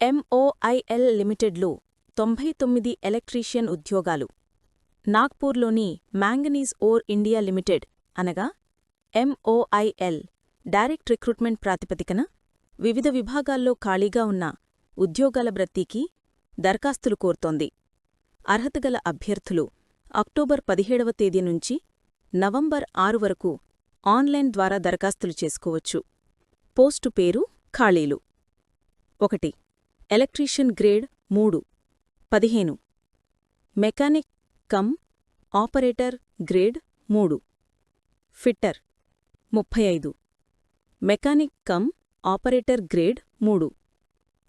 MOIL లిమిటెడ్లో తొంభై తొమ్మిది electrician ఉద్యోగాలు. నాగ్పూర్లోని మ్యాంగనీస్ ఓర్ ఇండియా లిమిటెడ్ అనగా ఎంఓఐఎల్ డైరెక్ట్ రిక్రూట్మెంట్ ప్రాతిపదికన వివిధ విభాగాల్లో ఖాళీగా ఉన్న ఉద్యోగాల భర్తీకి దరఖాస్తులు కోరుతోంది. అర్హతగల అభ్యర్థులు అక్టోబర్ పదిహేడవ తేదీ నుంచి నవంబర్ ఆరు వరకు ఆన్లైన్ ద్వారా దరఖాస్తులు చేసుకోవచ్చు. పోస్టు పేరు ఖాళీలు. ఒకటి ఎలక్ట్రీషియన్ గ్రేడ్ మూడు. పదిహేను. మెకానిక్ కమ్ ఆపరేటర్ గ్రేడ్ మూడు. ఫిట్టర్ ముప్పై ఐదు మెకానిక్ కమ్ ఆపరేటర్ గ్రేడ్ మూడు.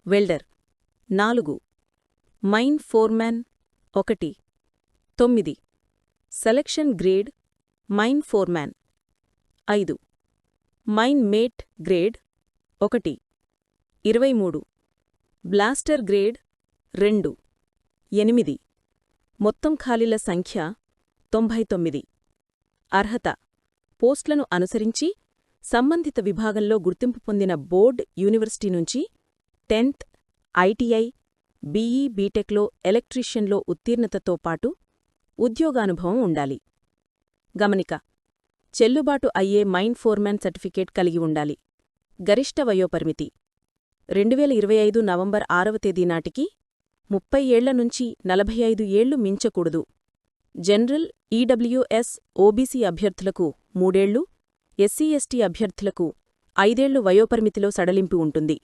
వెల్డర్ నాలుగు. మైన్ ఫోర్మ్యాన్ ఒకటి. తొమ్మిది. సెలక్షన్ గ్రేడ్ మైన్ ఫోర్మ్యాన్ ఐదు. మైన్ మేట్ గ్రేడ్ ఒకటి. ఇరవై మూడు. బ్లాస్టర్ గ్రేడ్ రెండు ఎనిమిది. మొత్తం ఖాళీల సంఖ్య తొంభై తొమ్మిది. అర్హత పోస్టులను అనుసరించి సంబంధిత విభాగంలో గుర్తింపు పొందిన బోర్డ్ యూనివర్సిటీ నుంచి టెన్త్ ఐటీఐ బీఈ బీటెక్లో ఎలక్ట్రీషియన్లో ఉత్తీర్ణతతో పాటు ఉద్యోగానుభవం ఉండాలి. గమనిక చెల్లుబాటు అయ్యే మైన్ ఫోర్మాన్ సర్టిఫికేట్ కలిగి ఉండాలి. గరిష్ట వయోపరిమితి రెండువేల ఇరవై ఐదు నవంబర్ ఆరవ తేదీ నాటికి ముప్పై ఏళ్ళ నుంచి నలభై ఐదు ఏళ్ళు మించకూడదు. జనరల్ ఈడబ్ల్యూఎస్ ఓబీసీ అభ్యర్థులకు మూడేళ్ళు ఎస్సీ ఎస్టీ అభ్యర్థులకు ఐదేళ్ళు వయోపరిమితిలో సడలింపు ఉంటుంది.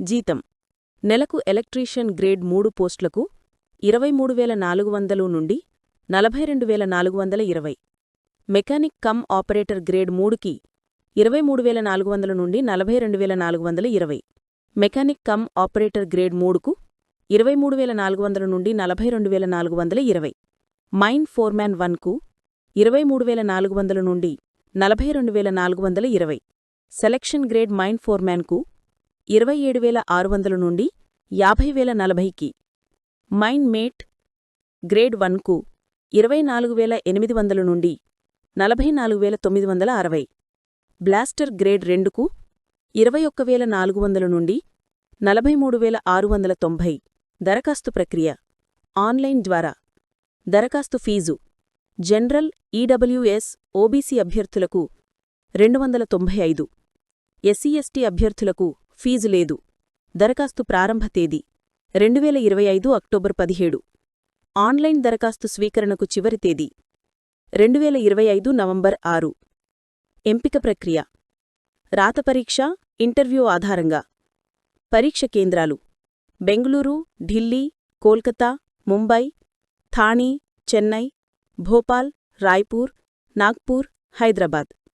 జీతం. నెలకు ఎలక్ట్రీషియన్ గ్రేడ్ మూడు పోస్టులకు ఇరవై మూడు వేల నాలుగు వందలు నుండి నలభై రెండు వేల నాలుగు వందల ఇరవై. మెకానిక్ కమ్ ఆపరేటర్ గ్రేడ్ మూడుకి ఇరవై మూడు వేల నాలుగు వందల నుండి నలభై రెండు వేల నాలుగు వందల ఇరవై. మెకానిక్ కమ్ ఆపరేటర్ గ్రేడ్ మూడుకు ఇరవై మూడు వేల నాలుగు వందల నుండి నలభై రెండు వేల నాలుగు వందల ఇరవై. మైన్ ఫోర్మ్యాన్ వన్కు ఇరవై మూడు వేల నాలుగు వందల నుండి నలభై రెండు వేల నాలుగు వందల ఇరవై. సెలక్షన్ గ్రేడ్ మైన్ ఫోర్మ్యాన్కు ఇరవై ఏడు వేల ఆరు వందల నుండి యాభై వేల నలభైకి. మైన్ మేట్ గ్రేడ్ వన్కు ఇరవై నాలుగు వేల ఎనిమిది వందల నుండి నలభై నాలుగు వేల తొమ్మిది వందల అరవై. బ్లాస్టర్ గ్రేడ్ రెండుకు ఇరవై ఒక్క వేల నాలుగు వందల నుండి నలభై మూడు వేల ఆరు వందల తొంభై దరఖాస్తు ప్రక్రియ ఆన్లైన్ ద్వారా. దరఖాస్తు ఫీజు జనరల్ ఈడబ్ల్యూఎస్ ఓబీసీ అభ్యర్థులకు రెండు వందల తొంభై ఐదు ఎస్సీఎస్టీ అభ్యర్థులకు ఫీజు లేదు. దరఖాస్తు ప్రారంభ తేదీ రెండు వేల ఇరవై ఐదు అక్టోబర్ పదిహేడు. ఆన్లైన్ దరఖాస్తు స్వీకరణకు చివరి తేదీ రెండు వేల ఇరవై ఐదు నవంబర్ ఆరు. ఎంపిక ప్రక్రియ రాత పరీక్ష ఇంటర్వ్యూ ఆధారంగా. పరీక్ష కేంద్రాలు. బెంగళూరు ఢిల్లీ కోల్కతా ముంబై థాణి చెన్నై భోపాల్ రాయ్పూర్ నాగ్పూర్ హైదరాబాద్.